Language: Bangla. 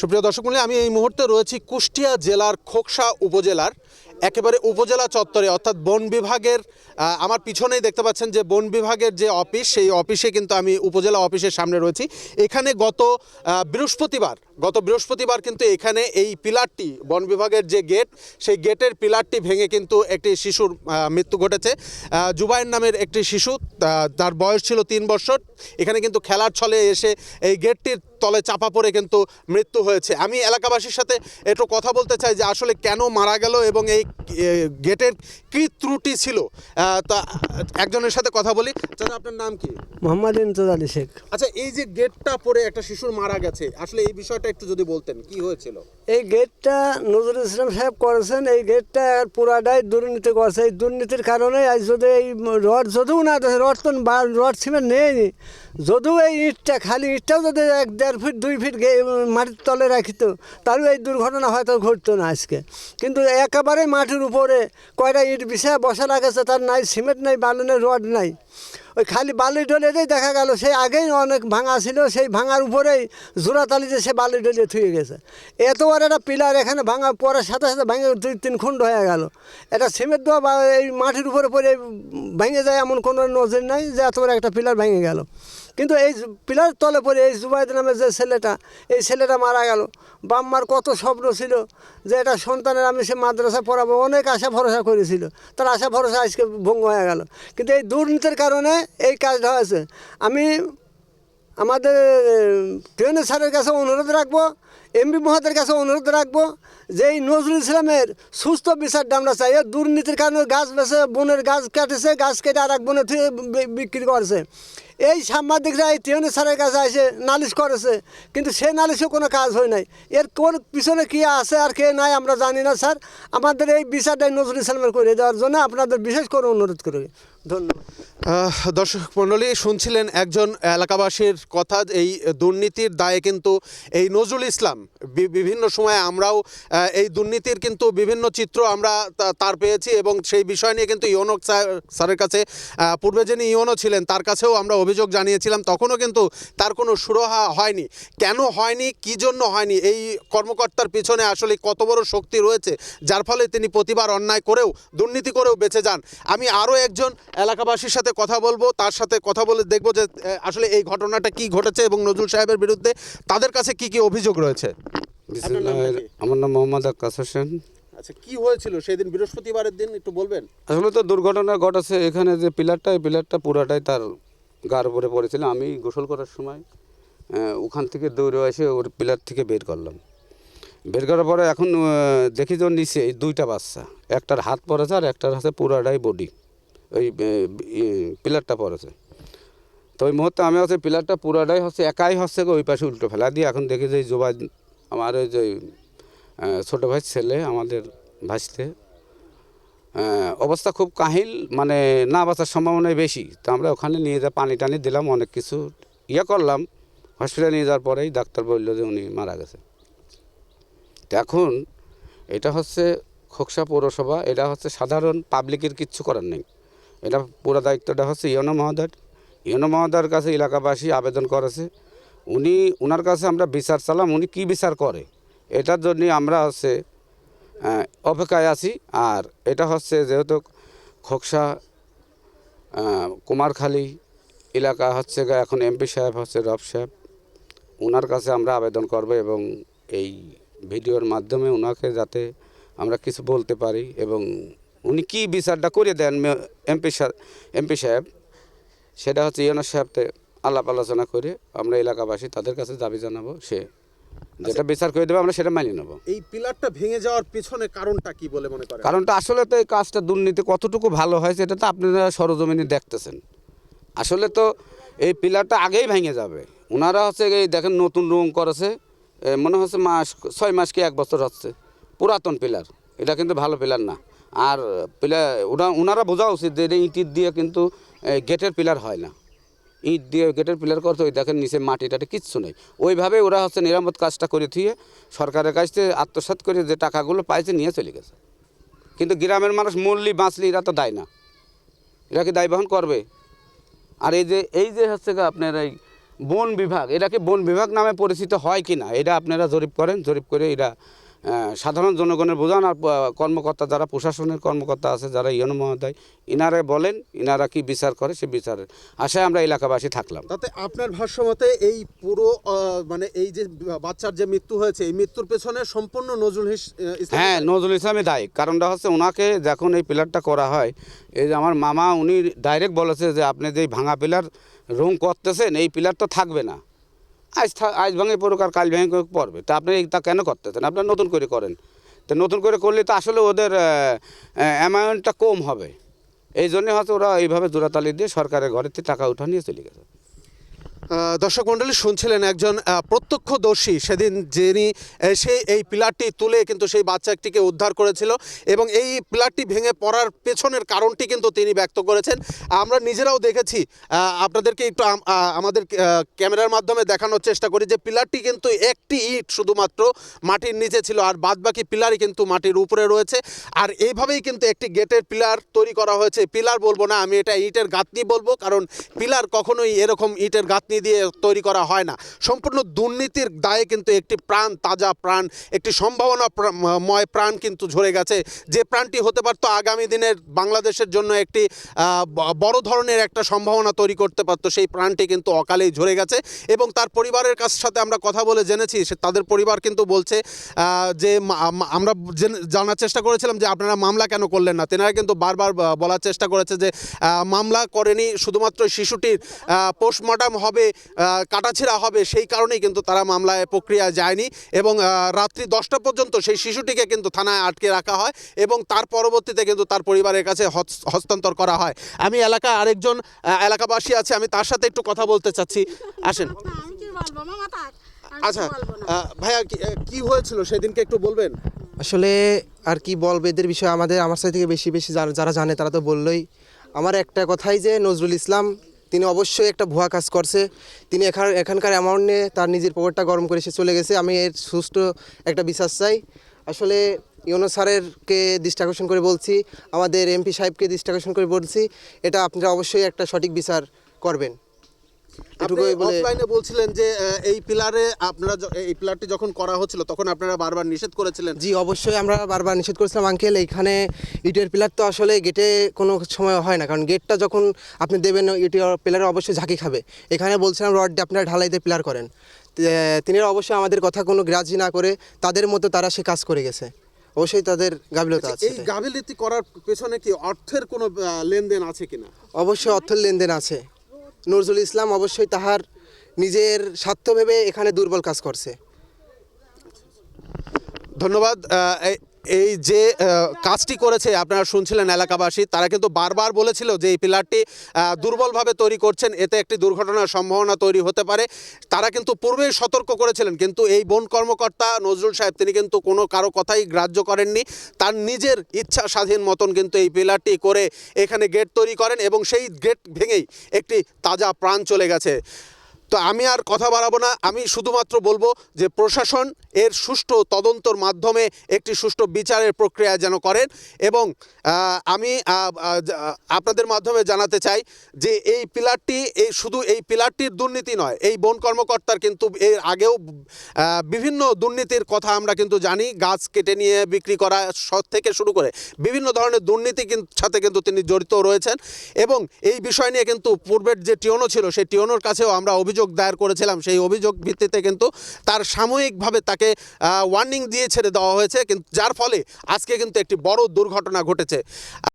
সুপ্রিয় দর্শক মণ্ডলী, আমি এই মুহূর্তে রয়েছি কুষ্টিয়া জেলার খোকসা উপজেলার একেবারে উপজেলা চত্বরে অর্থাৎ বন বিভাগের আমার পিছনেই দেখতে পাচ্ছেন যে বন বিভাগের যে অফিস সেই অফিসে কিন্তু আমি উপজেলা অফিসের সামনে রয়েছি। এখানে গত বৃহস্পতিবার গত বৃহস্পতিবার কিন্তু এখানে এই পিলারটি বন বিভাগের যে গেট সেই গেটের পিলারটি ভেঙে কিন্তু একটি শিশুর মৃত্যু ঘটেছে। আহ, জুবাইর নামের একটি শিশু তার বয়স ছিল তিন বছর। এখানে কিন্তু খেলার ছলে এসে এই গেটটির তলে চাপা পড়ে কিন্তু মৃত্যু হয়েছে। আমি এলাকাবাসীর সাথে একটু কথা বলতে চাই যে আসলে কেন মারা গেল এবং এই গেটের কী ত্রুটি ছিল? তা একজনের সাথে কথা বলি। চাচা আপনার নাম কি? মোহাম্মদ ইমতাজ আলী শেখ। আচ্ছা এই যে গেটটা পড়ে একটা শিশুর মারা গেছে আসলে এই বিষয়টা একটু যদি বলতেন কি হয়েছিল? এই গেটটা নজরুল ইসলাম সাহেব করেছেন এই গেটটা পুরাটাই দুর্নীতি করছে। এই দুর্নীতির কারণে আজ যদি এই রড যদিও না রড তো রড সিমেন্ট নেয়নি যদিও এই ইঁটটা খালি, ইঁটটাও যদি এক দেড় ফিট, দুই ফিট মাটির তলে রাখিত তারও এই দুর্ঘটনা হয়তো ঘটতো না আজকে। কিন্তু একেবারে মাটির উপরে কয়টা ইট বিষয়ে বসা রাখেছে তার নাই, সিমেন্ট নাই বালু নেই রড নাই। ওই খালি বালি ডলেতেই দেখা গেল, সেই আগেই অনেক ভাঙা ছিল, সেই ভাঙার উপরেই জোড়াতালিতে সে বালি ডলে থুয়ে গেছে। এত বড় একটা পিলার এখানে ভাঙা পরের সাথে সাথে ভাঙে দুই তিন খুন্ড হয়ে গেল। এটা সিমেন্ট দেওয়া বা এই মাটির উপরে পরে ভেঙে যায় এমন কোনো নজর নাই যে এত বড় একটা পিলার ভেঙে গেল। কিন্তু এই পিলার তলে পড়ে এই জুবাইদ নামের যে ছেলেটা, এই ছেলেটা মারা গেল। বাম্মার কত স্বপ্ন ছিল যে এটা সন্তানের আমি সে মাদ্রাসা পড়াবো। অনেক আশা ভরসা করেছিল। তার আশা ভরসা আজকে ভঙ্গ হয়ে গেল। কিন্তু এই দুর্নীতির কারণে এই কাজটা হয়েছে। আমি আমাদের ট্রেনের স্যারের কাছে অনুরোধ রাখব এমবি মহাদের কাছে অনুরোধ রাখব যে এই নজরুল ইসলামের সুস্থ বিচারটা আমরা চাই। দুর্নীতির কারণে গাছ বেছে, বনের গাছ কাটেছে, গাছ কেটে আর এক বনে বিক্রি করছে। এই সাংবাদিকরা এই ট্রেনের স্যারের কাছে এসে নালিশ করেছে, কিন্তু সে নালিশে কোনো কাজ হয় নাই। এর কোন পিছনে কী আছে আর কে নাই আমরা জানি না, স্যার। আমাদের এই বিচারটাই নজরুল ইসলামের করে দেওয়ার জন্য আপনাদের বিশেষ করে অনুরোধ করি। ধন্যবাদ। দর্শক মণ্ডলী, শুনছিলেন একজন এলাকাবাসীর কথা, এই দুর্নীতির দায়ে কিন্তু এই নজরুল ইসলাম। বিভিন্ন সময় আমরাও এই দুর্নীতির কিন্তু বিভিন্ন চিত্র আমরা তার পেয়েছি এবং সেই বিষয় নিয়ে কিন্তু স্যার- স্যারের কাছে পূর্বে যিনি ইওনো ছিলেন, তার কাছেও আমরা অভিযোগ জানিয়েছিলাম, তখনও কিন্তু তার কোনো সুরহা হয়নি। কেন হয়নি? কি জন্য হয়নি? এই কর্মকর্তার পিছনে আসলে কত বড় শক্তি রয়েছে, যার ফলে তিনি প্রতিবার অন্যায় করেও, দুর্নীতি করেও বেঁচে যান। আমি আরও একজন এলাকাবাসীর সাথে কথা বলব তার সাথে কথা বলে দেখব যে আসলে এই ঘটনাটা কি ঘটেছে এবং নজরুল সাহেবের বিরুদ্ধে তাদের কাছে কি কি অভিযোগ রয়েছে? আমার নাম মোহাম্মদ আক্কাস হোসেন। আচ্ছা কি হয়েছিল? সেদিন বৃহস্পতিবারের দিন একটু বলবেন? আসলে তো দুর্ঘটনা ঘটেছে এখানে যে পিলারটা এই পিলারটা পুরাটাই তার গার উপরে পড়েছিল। আমি গোসল করার সময় ওখান থেকে দৌড়ে এসে ওর পিলার থেকে বের করলাম। বের করার পরে এখন দেখি যে নিচে এই দুইটা বাচ্চা একটার হাত পড়েছে আর একটার হাতে পুরাটাই বডি ওই পিলারটা পড়েছে তো ওই মুহূর্তে আমি হচ্ছে পিলারটা পুরাটাই হচ্ছে, একাই হচ্ছে ওই পাশে উল্টো ফেলা দিয়ে। এখন দেখি যে জোবা আমার ওই যে ছোট ভাই ছেলে, আমাদের ভাসতে অবস্থা খুব কাহিল মানে না বাঁচার সম্ভাবনাই বেশি। তো আমরা ওখানে নিয়ে যা, পানি টানি দিলাম, অনেক কিছু ইয়ে করলাম। হসপিটালে নিয়ে যাওয়ার পরেই ডাক্তার বলল যে উনি মারা গেছে। এখন এটা হচ্ছে খোকসা পৌরসভা, এটা হচ্ছে সাধারণ পাবলিকের কিচ্ছু করার নেই। এটা পুরো দায়িত্বটা হচ্ছে ইয়নো মহোদয়। ইয়নো মহোদয়ের কাছে এলাকাবাসী আবেদন করেছে। উনি ওনার কাছে আমরা বিচার চালাম, উনি কি বিচার করে? এটার জন্য আমরা হচ্ছে অপেক্ষায় আছি। আর এটা হচ্ছে যেহেতু খোকসা কুমারখালী এলাকা হচ্ছে গা এখন এমপি সাহেব হচ্ছে রব সাহেব। ওনার কাছে আমরা আবেদন করব এবং এই ভিডিওর মাধ্যমে ওনাকে যাতে আমরা কিছু বলতে পারি এবং উনি কি বিচারটা করে দেন এমপি এমপি সাহেব? সেটা হচ্ছে ইয়নো সাহেবতে আলাপ আলোচনা করে আমরা এলাকাবাসী তাদের কাছে দাবি জানাব সে যেটা বিচার করে দেবে আমরা সেটা মানিয়ে নেব। এই পিলারটা ভেঙে যাওয়ার পিছনে কারণটা কি বলে মনে করেন? কারণটা আসলে তো এই কাজটা দুর্নীতি কতটুকু ভালো হয়েছে এটা তো আপনারা সরজমিনে দেখতেছেন। আসলে তো এই পিলারটা আগেই ভেঙে যাবে। ওনারা হচ্ছে এই দেখেন নতুন রুম করেছে মনে হচ্ছে মাস ছয় মাস কি এক বছর হচ্ছে। পুরাতন পিলার। এটা কিন্তু ভালো পিলার না। আর পিলার ওরা ওনারা বোঝা উচিত যে ইঁটির দিয়ে কিন্তু গেটের পিলার হয় না। ইট দিয়ে গেটের পিলার করতে ওই দেখেন নিচে মাটি টাটি কিচ্ছু নেই। ওইভাবে ওরা হচ্ছে নিরাপদ কাজটা করে থুয়ে সরকারের কাছ থেকে আত্মসাৎ করে যে টাকাগুলো পাইছে নিয়ে চলে গেছে। কিন্তু গ্রামের মানুষ মরলি বাঁচলি এরা তো দায় না। এরা কি দায় বহন করবে? আর এই যে এই যে হচ্ছে আপনার এই বন বিভাগ এটাকে বন বিভাগ নামে পরিচিত হয় কি না এটা আপনারা জরিপ করেন জরিপ করে আহ, সাধারণ জনগণের বোঝান আর কর্মকর্তা যারা প্রশাসনের কর্মকর্তা আছে যারা ইয়ন মহোদয় ইনারা বলেন ইনারা কি বিচার করে সে বিচারের আশায় আমরা এলাকাবাসী থাকলাম। তাতে আপনার ভাষ্য মতে এই পুরো মানে এই যে বাচ্চার যে মৃত্যু হয়েছে এই মৃত্যুর পেছনে সম্পূর্ণ নজরুল হ্যাঁ নজরুল ইসলামই দায়ী। কারণটা হচ্ছে ওনাকে যখন এই পিলারটা করা হয় এই যে আমার মামা উনি ডাইরেক্ট বলেছে যে আপনি যে ভাঙা পিলার রুম করতেছেন এই পিলার তো থাকবে না। আজ আজ ভাঙে পড়ুক আর কাল ভেঙে পড়বে। তা আপনি তা কেন করতেছেন? আপনার নতুন করে করেন। তো নতুন করে করলে তো আসলে ওদের অ্যামাউন্টটা কম হবে। এই জন্যে হয়তো ওরা এইভাবে জোড়াতালি দিয়ে সরকারের ঘরের থেকে টাকা উঠা নিয়ে চলে গেছে। দর্শক মণ্ডলী, শুনছিলেন একজন প্রত্যক্ষদর্শী সেদিন যিনি এসে এই পিলারটি তুলে কিন্তু সেই বাচ্চাটিকে উদ্ধার করেছিল এবং এই পিলারটি ভেঙে পড়ার পেছনের কারণটি কিন্তু তিনি ব্যক্ত করেছেন। আমরা নিজেরাও দেখেছি আপনাদেরকে একটু আমাদের ক্যামেরার মাধ্যমে দেখানোর চেষ্টা করি যে পিলারটি কিন্তু একটি ইট শুধুমাত্র মাটির নিচে ছিল আর বাদবাকি পিলারই কিন্তু মাটির উপরে রয়েছে। আর এইভাবেই কিন্তু একটি গেটের পিলার তৈরি করা হয়েছে। পিলার বলব না, আমি এটা ইটের গাঁথনি বলব, কারণ পিলার কখনোই এরকম ইটের গাঁথনি দিয়ে তৈরি করা হয় না। সম্পূর্ণ দুর্নীতির দায়ে কিন্তু একটি প্রাণ, তাজা প্রাণ, একটি সম্ভাবনা ময় প্রাণ কিন্তু ঝরে গেছে। যে প্রাণটি হতে পারতো আগামী দিনের বাংলাদেশের জন্য একটি বড় ধরনের একটা সম্ভাবনা তৈরি করতে পারতো, সেই প্রাণটি কিন্তু অকালেই ঝরে গেছে। এবং তার পরিবারের কাছ সাথে আমরা কথা বলে জেনেছি, সে তাদের পরিবার কিন্তু বলছে যে আমরা জানার চেষ্টা করেছিলাম যে আপনারা মামলা কেন করলেন না? তেনারা কিন্তু বারবার বলার চেষ্টা করেছে যে মামলা করেনি, শুধুমাত্র শিশুটির পোস্টমর্টম হবে কাটাছেঁড়া হবে, সেই কারণেই কিন্তু তারা মামলায় প্রক্রিয়া যায়নি এবং রাত্রি দশটা পর্যন্ত সেই শিশুটিকে কিন্তু থানায় আটকে রাখা হয় এবং তার পরবর্তীতে কিন্তু তার পরিবারের কাছে হস্তান্তর করা হয়। আমি এলাকা আরেকজন এলাকাবাসী আছে, আমি তার সাথে একটু কথা বলতে চাচ্ছি। আসেন। আচ্ছা ভাইয়া কি- হয়েছিল? সেদিনকে একটু বলবেন? আসলে আর কি বলব, এদের বিষয়ে আমাদের, আমার সাথে থেকে বেশি বেশি যারা জানে তারা তো বললোই। আমার একটা কথাই যে, নজরুল ইসলাম তিনি অবশ্যই একটা ভুয়া কাজ করছে। তিনি এখান এখানকার অ্যামাউন্ট নিয়ে তার নিজের পকেটটা গরম করে সে চলে গেছে। আমি এর সুষ্ঠু একটা বিশ্বাস চাই। আসলে ইউনো স্যারেরকে দৃষ্টি আকর্ষণ করে বলছি, আমাদের এমপি সাহেবকে দৃষ্টি আকর্ষণ করে বলছি, এটা আপনারা অবশ্যই একটা সঠিক বিচার করবেন। এটুকুই বলে অফলাইনে বলছিলেন যে এই পিলারে আপনারা এই পিলারটি যখন করা হচ্ছিল তখন আপনারা বারবার নিষেধ করেছিলেন। জি অবশ্যই আমরা বারবার নিষেধ করেছিলাম আঙ্কেল। এইখানে ইটের পিলার তো আসলে গেটে কোনো সময় হয় না কারণ গেটটা যখন আপনি দেবেন ইটের পিলারে অবশ্যই ঝাঁকি খাবে। এখানে বলছিলাম রড দিয়ে আপনারা ঢালাই দিয়ে পিলার করেন তিনি অবশ্যই আমাদের কথা কোনো গ্রাহ্য না করে তাদের মতো তারা সে কাজ করে গেছে। অবশ্যই তাদের গাফিলতা আছে এই গাফিলতি করার পেছনে কি অর্থের কোনো লেনদেন আছে কিনা? অবশ্যই অর্থের লেনদেন আছে। নজরুল ইসলাম অবশ্যই তাহার নিজের স্বার্থ ভেবে এখানে দুর্বল কাজ করছে। ধন্যবাদ। এই- যে কাজটি করেছে, আপনারা শুনছিলেন এলাকাবাসী, তারা কিন্তু বারবার বলেছিল যে এই পিলারটি দুর্বলভাবে তৈরি করছেন, এতে একটি দুর্ঘটনার সম্ভাবনা তৈরি হতে পারে। তারা কিন্তু পূর্বেই সতর্ক করেছিলেন, কিন্তু এই বন কর্মকর্তা নজরুল সাহেব, তিনি কিন্তু কোনো কারও কথাই গ্রাহ্য করেননি। তার নিজের ইচ্ছা স্বাধীন মতন কিন্তু এই পিলারটি করে এখানে গেট তৈরি করেন এবং সেই গেট ভেঙেই একটি তাজা প্রাণ চলে গেছে। তো আমি আর কথা বাড়াবো না। আমি শুধুমাত্র বলব যে প্রশাসন এর সুষ্ঠু তদন্তর মাধ্যমে একটি সুষ্ঠু বিচারের প্রক্রিয়া যেন করেন এবং আমি আপনাদের মাধ্যমে জানাতে চাই যে এই পিলারটি এই শুধু এই পিলারটির দুর্নীতি নয়, এই বন কর্মকর্তার কিন্তু এর আগেও বিভিন্ন দুর্নীতির কথা আমরা কিন্তু জানি। গাছ কেটে নিয়ে বিক্রি করা থেকে শুরু করে বিভিন্ন ধরনের দুর্নীতি সাথে কিন্তু তিনি জড়িত রয়েছেন এবং এই বিষয় নিয়ে কিন্তু পূর্বের যে টিওনো ছিল, সেই টিওনোর কাছেও আমরা অভিযোগ দায়ের করেছিলাম, সেই অভিযোগ ভিত্তিতে কিন্তু তার সাময়িকভাবে তাকে ওয়ার্নিং দিয়ে ছেড়ে দেওয়া হয়েছে, কিন্তু যার ফলে আজকে কিন্তু একটি বড় দুর্ঘটনা ঘটেছে।